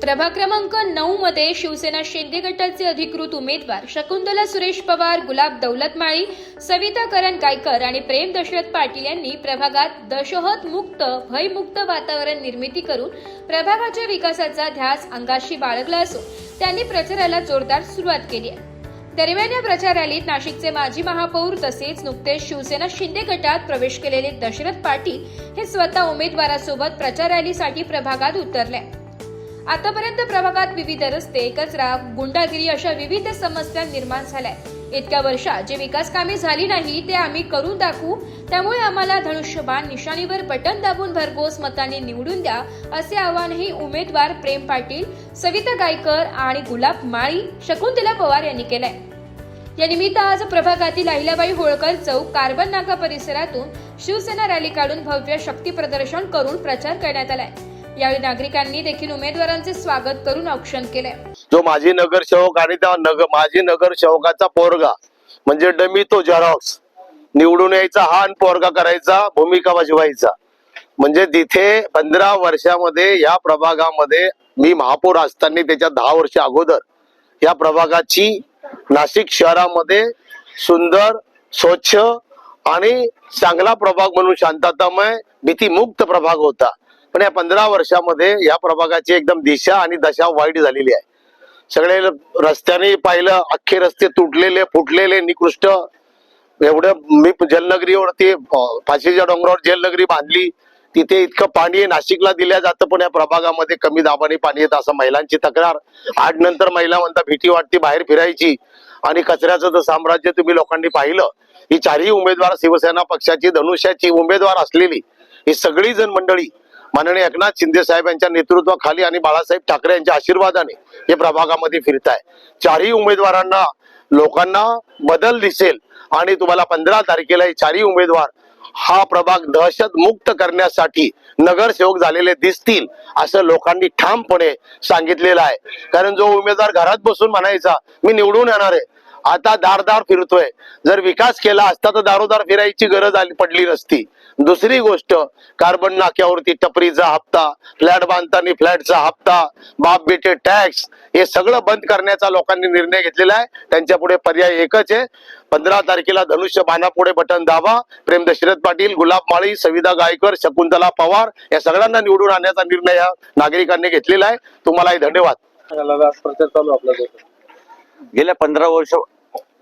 प्रभाग क्रमांक नऊ मध्ये शिवसेना शिंदे गटाचे अधिकृत उमेदवार शकुंतला सुरेश पवार गुलाब दौलतमाळी सविता करण गायकर आणि प्रेम दशरथ पाटील यांनी प्रभागात दशहत मुक्त भयमुक्त वातावरण निर्मिती करून प्रभागाच्या विकासाचा ध्यास अंगाशी बाळगला असून त्यांनी प्रचाराला जोरदार सुरुवात केली आहे. दरम्यान या प्रचार रॅलीत नाशिकचे माजी महापौर तसेच नुकतेच शिवसेना शिंदे गटात प्रवेश केलेले दशरथ पाटील हे स्वतः उमेदवारासोबत प्रचार रॅलीसाठी प्रभागात उतरले आतापर्यंत प्रभागात विविध रस्ते कचरा गुंडागिरी अशा विविध समस्या निर्माण झाल्या. इतक्या वर्षात जे विकास कामे झाली नाही ते आम्ही करून दाखवू. त्यामुळे आम्हाला धनुष्यबाण निशाणीवर बटन दाबून भरघोस मताने निवडून द्या असे आवाहनही उमेदवार प्रेम पाटील सविता गायकर आणि गुलाब माळी शकुंतला पवार यांनी केलंय. या निमित्त आज प्रभागातील अहिल्याबाई होळकर चौक कार्बन नाका परिसरातून शिवसेना रॅली काढून भव्य शक्ती प्रदर्शन करून प्रचार करण्यात आलाय. यावेळी नागरिकांनी देखील उमेदवारांचे स्वागत करून औक्षण केले जो माजी नगरसेवक आणि त्या नगर माजी नगरसेवकाचा पोरगा म्हणजे डमी तो झेरॉक्स निवडून यायचा हा आणि पोरगा करायचा भूमिका वाजवायचा म्हणजे तिथे पंधरा वर्षामध्ये या प्रभागामध्ये मी महापौर असताना त्याच्या दहा वर्ष अगोदर या प्रभागाची नाशिक शहरामध्ये सुंदर स्वच्छ आणि चांगला प्रभाग म्हणून शांततामय भीतीमुक्त प्रभाग होता. पण या पंधरा वर्षामध्ये या प्रभागाची एकदम दिशा आणि दशा वाईट झालेली आहे. सगळे रस्त्याने पाहिलं अख्खे रस्ते तुटलेले फुटलेले निकृष्ट. एवढं मी जलनगरीवरती फाशीच्या डोंगरावर जलनगरी बांधली. तिथे इतकं पाणी नाशिकला दिल्या जातं पण या प्रभागामध्ये कमी दाबाने पाणी येतं असं महिलांची तक्रार. आठ नंतर महिला म्हणता भीती वाटते बाहेर फिरायची. आणि कचऱ्याचं तर साम्राज्य तुम्ही लोकांनी पाहिलं ही चारही उमेदवार शिवसेना पक्षाची धनुष्याची उमेदवार असलेली ही सगळी जण मंडळी माननीय एकनाथ शिंदे साहेब यांच्या नेतृत्वाखाली आणि बाळासाहेब ठाकरे यांच्या आशीर्वादाने हे प्रभागामध्ये फिरत आहे चारही उमेदवारांना लोकांना बदल दिसेल आणि तुम्हाला पंधरा तारखेला हे चारही उमेदवार हा प्रभाग दहशत मुक्त करण्यासाठी नगरसेवक झालेले दिसतील असं लोकांनी ठामपणे सांगितलेलं आहे. कारण जो उमेदवार घरात बसून म्हणायचा मी निवडून येणार आहे आता दारदार फिरतोय. जर विकास केला असता तर दारोदार फिरायची गरज आली पडली नसती. दुसरी गोष्ट कार्बन नाक्यावरती टपरीचा हप्ता फ्लॅट बांधताना फ्लॅटचा हप्ता बाप बेटे टॅक्स हे सगळं बंद करण्याचा लोकांनी निर्णय घेतलेला आहे. त्यांच्या पुढे पर्याय एकच आहे. पंधरा तारखेला धनुष्य बाणापुढे बटन दाबा. प्रेम दशरथ पाटील गुलाब माळी सविता गायकर शकुंतला पवार या सगळ्यांना निवडून आणण्याचा निर्णय या नागरिकांनी घेतलेला आहे. तुम्हालाही धन्यवाद. प्रचार चालू आपला गेल्या पंधरा वर्ष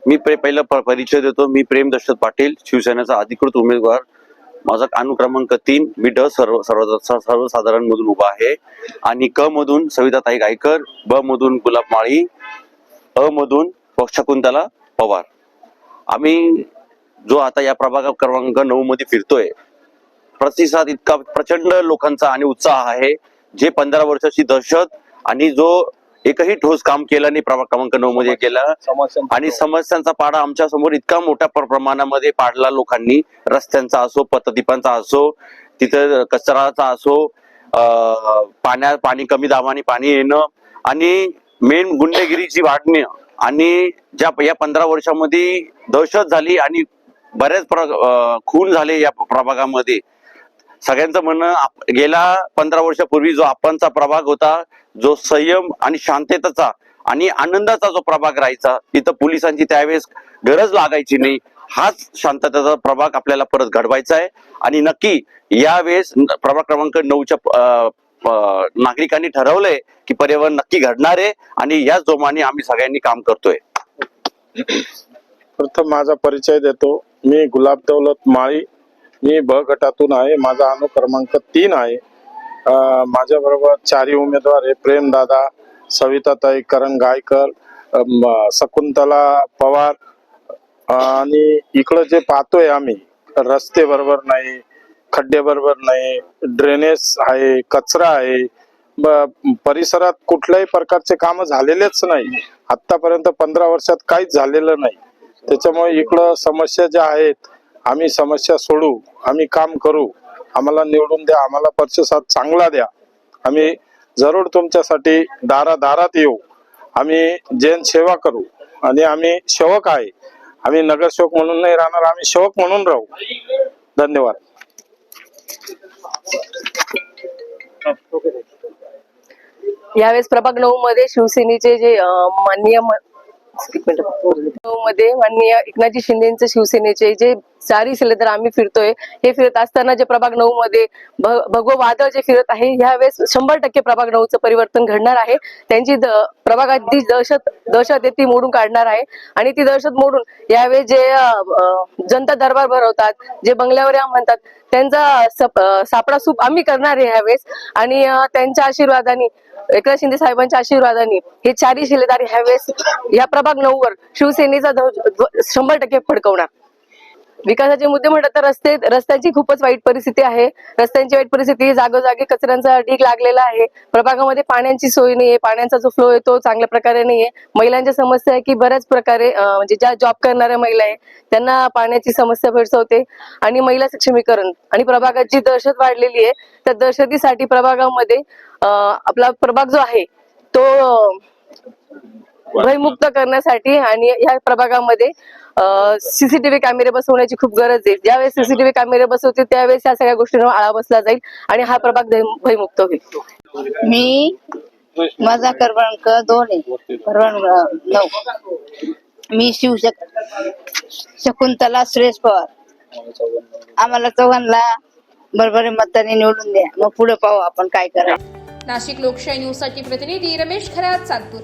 मी प्रे- पहिला परिचय देतो. मी प्रेम दशरथ पाटील शिवसेनेचा अधिकृत उमेदवार. माझा अनुक्रमांक तीन. मी ड सर्व सर्व सर्वसाधारण मधून उभा आहे. आणि क मधून सविताताई गायकर ब मधून गुलाब माळी अ मधून शकुंतला पवार. आम्ही जो आता या प्रभाग क्रमांक नऊ मध्ये फिरतोय प्रतिसाद इतका प्रचंड लोकांचा आणि उत्साह आहे जे पंधरा वर्षाची दहशत आणि जो एकही ठोस काम केलं नाही. प्रभाग क्रमांक नऊ मध्ये केलं. आणि समस्यांचा पाडा आमच्यासमोर इतका मोठ्या प्र- प्रमाणामध्ये पाडला लोकांनी. रस्त्यांचा असो पतदीपांचा असो तिथं कचराचा असो पाण्या पाणी कमी दाबाने पाणी येणं. आणि मेन गुंडेगिरीची वाढणे. आणि ज्या या पंधरा वर्षामध्ये दहशत झाली आणि बऱ्याच खून झाले या प्रभागामध्ये. सगळ्यांचं म्हणणं गेल्या पंधरा वर्षापूर्वी जो आपणचा प्रभाग होता जो संयम आणि शांततेचा आणि आनंदाचा जो प्रभाग राहायचा तिथं पोलिसांची त्यावेळेस गरज लागायची नाही. हाच शांततेचा प्रभाग आपल्याला परत घडवायचा आहे. आणि नक्की यावेळेस प्रभाग क्रमांक नऊच्या अं, नागरिकांनी ठरवलंय की पर्यावरण नक्की घडणार आहे आणि याच जोमाने आम्ही सगळ्यांनी काम करतोय. प्रथम माझा परिचय देतो. मी गुलाब दौलत माळी मी ब गटातून आहे माझा अनुक्रमांक तीन आहे. माझ्या बरोबर चारही उमेदवार आहे प्रेमदादा सविताताई करण गायकर शकुंतला पवार आणि इकडं जे पाहतोय आम्ही रस्ते बरोबर नाही खड्डे बरोबर नाही ड्रेनेज आहे कचरा आहे ब- परिसरात कुठल्याही प्रकारचे काम झालेलेच नाही. आतापर्यंत पंधरा वर्षात काहीच झालेलं नाही. त्याच्यामुळे इकडं समस्या ज्या आहेत आम्ही समस्या सोडू आम्ही काम करू आम्हाला निवडून द्या आम्हाला प्रतिसाद चांगला द्या. आम्ही जरूर तुमच्यासाठी दारा दारात येऊ. आम्ही जैन सेवा करू आणि आम्ही सेवक आहे. आम्ही नगरसेवक म्हणून नाही राहणार आम्ही सेवक म्हणून राहू. धन्यवाद. यावेळेस प्रभाग नऊ मध्ये शिवसेनेचे जे माननीय मध्ये माननीय एकनाथजी शिंदेचे शिवसेनेचे जे सारी सिलेंडर आम्ही फिरतोय हे फिरत असताना जे प्रभाग नऊ मध्ये भगव वादळ जे फिरत आहे यावेळेस शंभर टक्के प्रभाग नऊचं परिवर्तन घडणार आहे. त्यांची द- प्रभागातली दहशत दहशत आहे ती मोडून काढणार आहे. आणि ती दहशत मोडून यावेळेस जे जनता दरबार भरवतात जे बंगल्यावर या म्हणतात त्यांचा सापडा सूप आम्ही करणार आहे यावेळेस आणि त्यांच्या आशीर्वादाने एकनाथ शिंदे साहेबांच्या आशीर्वादाने हे चारही शिलेदार ह्यावेळेस या प्रभाग नऊ वर शिवसेनेचा ध्वज शंभर टक्के फडकवणार. विकासाचे मुद्दे म्हटलं तर रस्ते रस्त्यांची खूपच वाईट परिस्थिती आहे. रस्त्यांची वाईट परिस्थिती जागोजागी कचऱ्यांचा ढीग लागलेला आहे. प्रभागामध्ये पाण्याची सोय नाहीये पाण्याचा जो फ्लो आहे तो चांगल्या प्रकारे नाहीये. महिलांच्या समस्या आहे की बऱ्याच प्रकारे म्हणजे ज्या जॉब करणाऱ्या महिला आहे त्यांना पाण्याची समस्या भेडसवते. आणि महिला सक्षमीकरण आणि प्रभागाची दहशत वाढलेली आहे त्या दहशतीसाठी प्रभागामध्ये आपला प्रभाग जो आहे तो भयमुक्त करण्यासाठी आणि या प्रभागामध्ये सीसीटीव्ही कॅमेरे बसवण्याची खूप गरज आहे. ज्यावेळेस सीसीटीव्ही कॅमेरे बसवतील त्यावेळेस या सगळ्या गोष्टींवर आळा बसला जाईल आणि हा प्रभाग भय- भयमुक्त होईल. मी माझा क्रमांक दोन आहे. क्रमांक नऊ. मी शिवशक शकुंतला सुरेश पवार. आम्हाला चौघांना बरोबर मताने निवडून द्या. मग पुढे पाहू आपण काय करा नाशिक लोकशाही न्यूजसाठी प्रतिनिधी रमेश खरात सातपूर